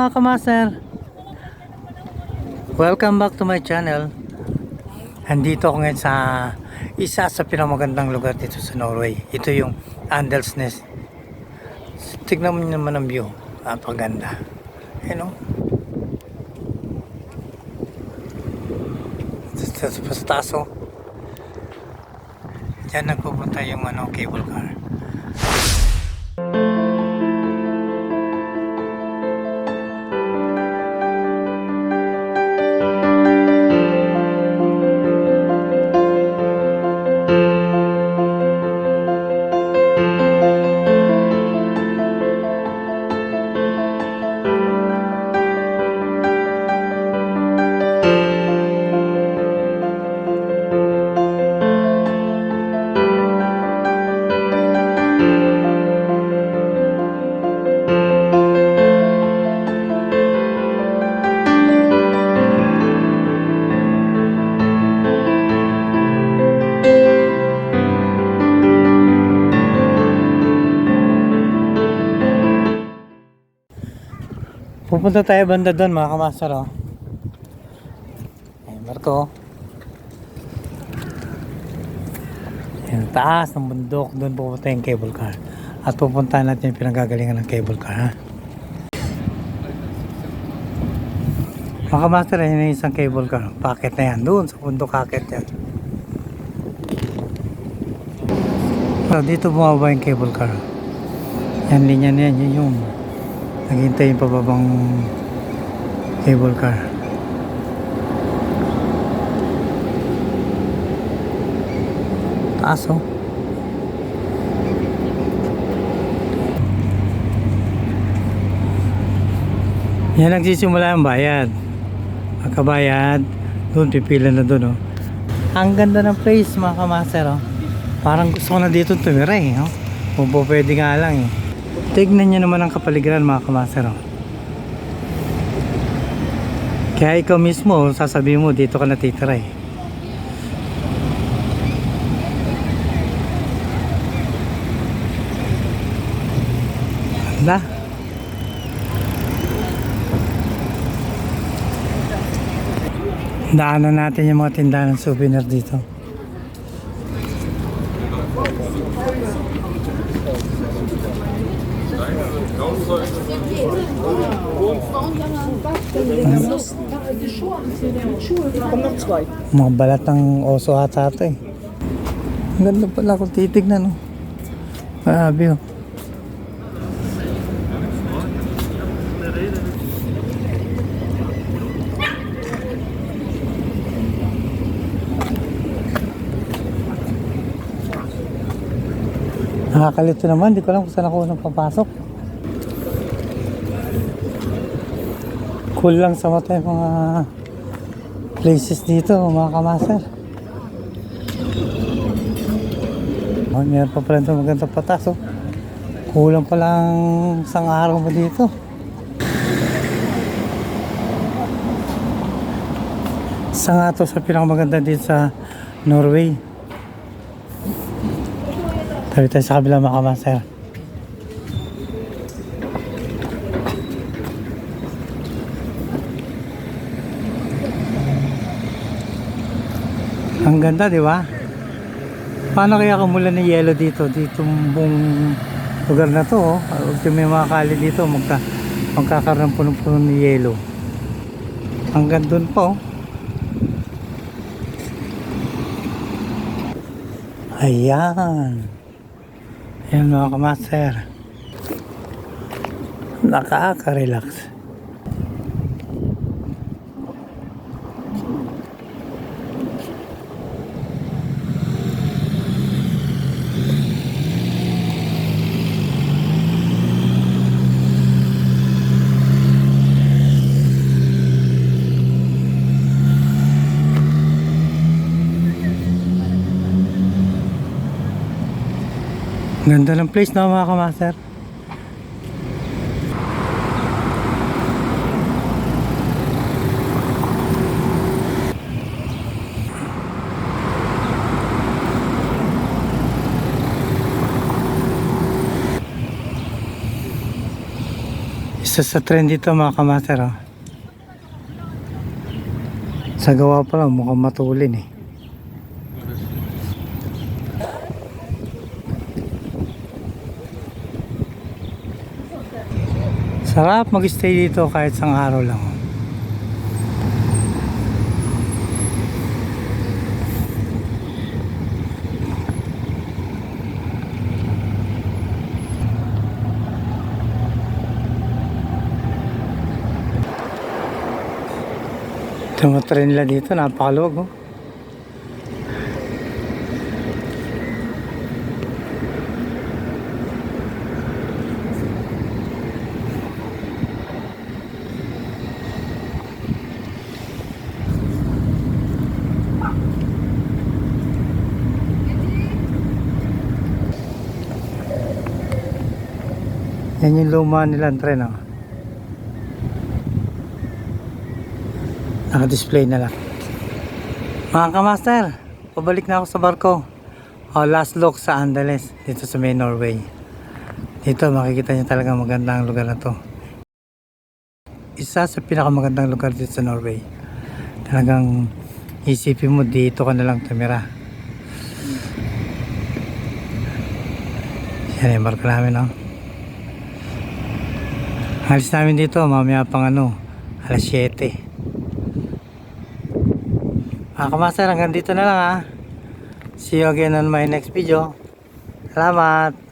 mga kamaster. Welcome back to my channel. Andito ako ngayon sa isa sa pinamagandang lugar dito sa Norway. Ito yung Andelsnes Tignan mo naman ang view. Napaganda Ayun o Sa, sa, sa taas o Diyan nagpupunta yung ano, cable car Pupunta tayo banda doon mga kamaster oh. Ay, Marco. Yan, taas ng bundok. Doon pupunta yung cable car. At pupunta natin yung pinagagalingan ng cable car ha. Mga kamaster, yun yung isang cable car. Packet na yan. Doon sa bundok packet yan. So, dito bumaba yung cable car. Yan linya na yan. Yun yung naghintay yung pababang cable car. Taas oh. Yan nagsisimula ang bayad. Pagkabayad doon pipila na doon oh. Ang ganda ng place mga kamaster oh. Parang gusto ko na dito tumira eh oh. pwede nga lang eh Tignan nyo naman ang kapaligiran mga kamaster. oh. Kaya ikaw mismo, sasabihin mo, dito ka natitira eh. Ganda. Daanan natin yung mga tindahan ng souvenir dito. Mga balat ng oso ata ito eh. Ang ganda pala kung titignan oh. Grabe oh. Nakakalito naman, di ko alam kung saan ako unang papasok. Cool lang sa mata yung mga places dito, mga kamaster. Oh, meron pa pala ito maganda patas, oh. Kulang pa lang isang araw mo dito. Isa nga to sa pinakamaganda dito sa Norway. Tabi tayo sa kabila mga kamaster. Ang ganda, di ba? Paano kaya kumulan ng yelo dito? Dito buong lugar na to, oh. Ultimo may mga kali dito, magka, magkakaroon punong-puno ng yelo. Hanggang doon po. Ayan. Ayan mga kamaster. Nakaka-relax. Ganda ng place na mga kamaster. Isa sa trend dito mga kamaster oh. Sa gawa pa lang mukhang matulin eh. Sarap mag-stay dito kahit sang araw lang. oh. Tumatry nila dito, napakaluwag oh. Yan yung luma nilang tren oh. Naka-display na lang. Mga kamaster, pabalik na ako sa barko. O, last look sa Andeles, dito sa may Norway. Dito, makikita niyo talaga magandang lugar na to. Isa sa pinakamagandang lugar dito sa Norway. Talagang isipin mo, dito ka na lang tumira. Yan yung barko namin, no? Alis namin dito, mamaya pang ano, alas 7. Mga kamaster, hanggang dito na lang ha. See you again on my next video. Salamat!